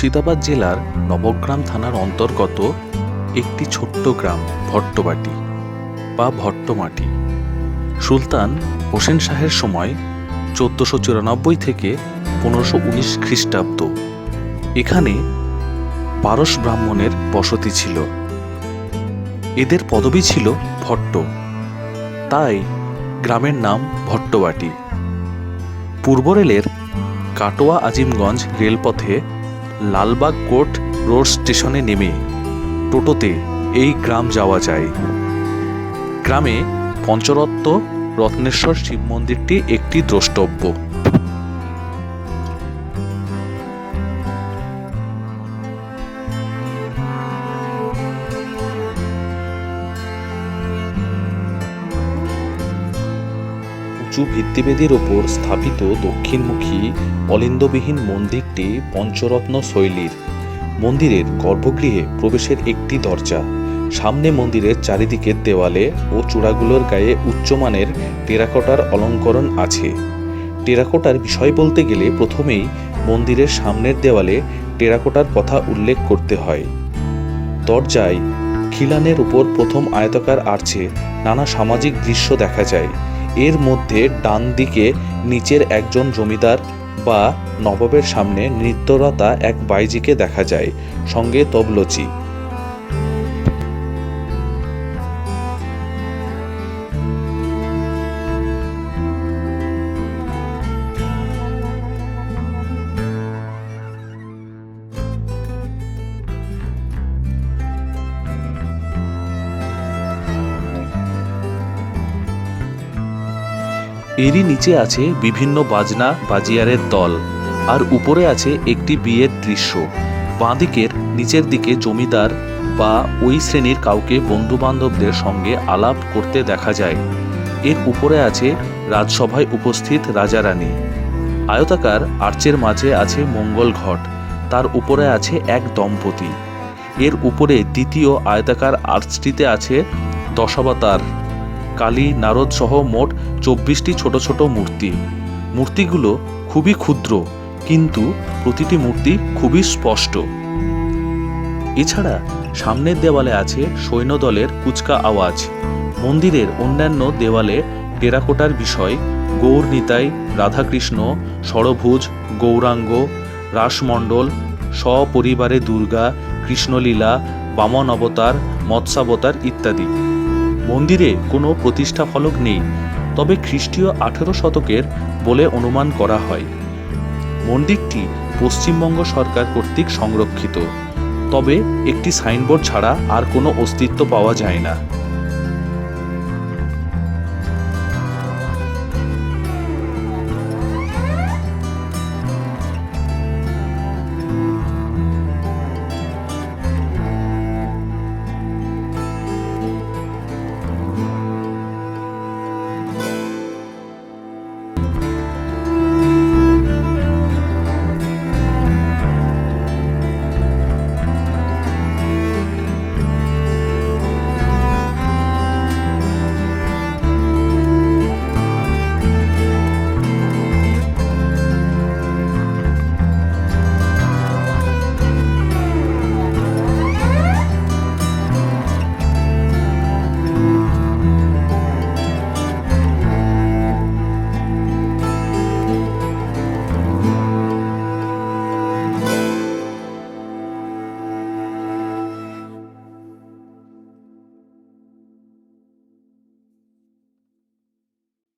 মুর্শিদাবাদ জেলার নবগ্রাম থানার অন্তর্গত একটি ছোট্ট গ্রাম, ভট্টবাটি বা ভট্টমাটি। সুলতান হোসেন শাহের সময় চোদ্দোশো চুরানব্বই থেকে পনেরোশো উনিশ খ্রিস্টাব্দ। এখানে পারস ব্রাহ্মণের বসতি ছিল। এদের পদবি ছিল ভট্ট। তাই গ্রামের নাম ভট্টবাটি। পূর্ব রেলের কাটোয়া আজিমগঞ্জ রেলপথে লালবাগ কোর্ট রোড স্টেশনে নেমে টোটোতে এই গ্রাম যাওয়া যায়। গ্রামে পঞ্চরত্ন, রত্নেশ্বর শিব মন্দিরটি একটি দ্রষ্টব্য। উঁচু ভিত্তিবেদির ওপর স্থাপিত দক্ষিণমুখী অলিন্দবিহীন মন্দিরটি পঞ্চরত্ন শৈলীর। মন্দিরের গর্ভগৃহে প্রবেশের একটি দরজা। সামনে মন্দিরের চারিদিকের দেওয়ালে ও চূড়াগুলোর গায়ে উচ্চমানের টেরাকোটার অলঙ্করণ আছে। টেরাকোটার বিষয় বলতে গেলে প্রথমেই মন্দিরের সামনের দেওয়ালে টেরাকোটার কথা উল্লেখ করতে হয়। দরজায় খিলানের উপর প্রথম আয়তাকার আর্চে নানা সামাজিক দৃশ্য দেখা যায়। এর মধ্যে ডান দিকে নিচের একজন জমিদার বা নবাবের সামনে নৃত্যরতা এক বাইজিকে দেখা যায়, সঙ্গে তবলচি। এরই নিচে আছে বিভিন্ন বাজনা বাজিয়ারের দল, আর উপরে আছে একটি বিয়ের দৃশ্য। বাঁদিকের নিচের দিকে জমিদার বা ওই শ্রেণির কাউকে বন্ধু বান্ধবদের সঙ্গে আলাপ করতে দেখা যায়। এর উপরে আছে রাজসভায় উপস্থিত রাজারানী। আয়তাকার আর্চের মাঝে আছে মঙ্গল ঘট, তার উপরে আছে এক দম্পতি। এর উপরে দ্বিতীয় আয়তাকার আর্চটিতে আছে দশাবতার। কালী, নারদ সহ মোট চব্বিশটি ছোট ছোট মূর্তি। মূর্তিগুলো খুবই ক্ষুদ্র, কিন্তু প্রতিটি মূর্তি খুবই স্পষ্ট। এছাড়া সামনের দেওয়ালে আছে সৈন্যদলের কুচকা আওয়াজ। মন্দিরের অন্যান্য দেওয়ালে টেরাকোটার বিষয়, গৌর নিতাই, রাধাকৃষ্ণ, ষড়ভুজ, গৌরাঙ্গ, রাসমণ্ডল, সপরিবারে দুর্গা, কৃষ্ণলীলা, বামন অবতার, মৎস্যাবতার ইত্যাদি। মন্দিরে কোনো প্রতিষ্ঠা ফলক নেই, তবে খ্রিস্টীয় আঠেরো শতকের বলে অনুমান করা হয়। মন্দিরটি পশ্চিমবঙ্গ সরকার কর্তৃক সংরক্ষিত, তবে একটি সাইনবোর্ড ছাড়া আর কোনো অস্তিত্ব পাওয়া যায় না।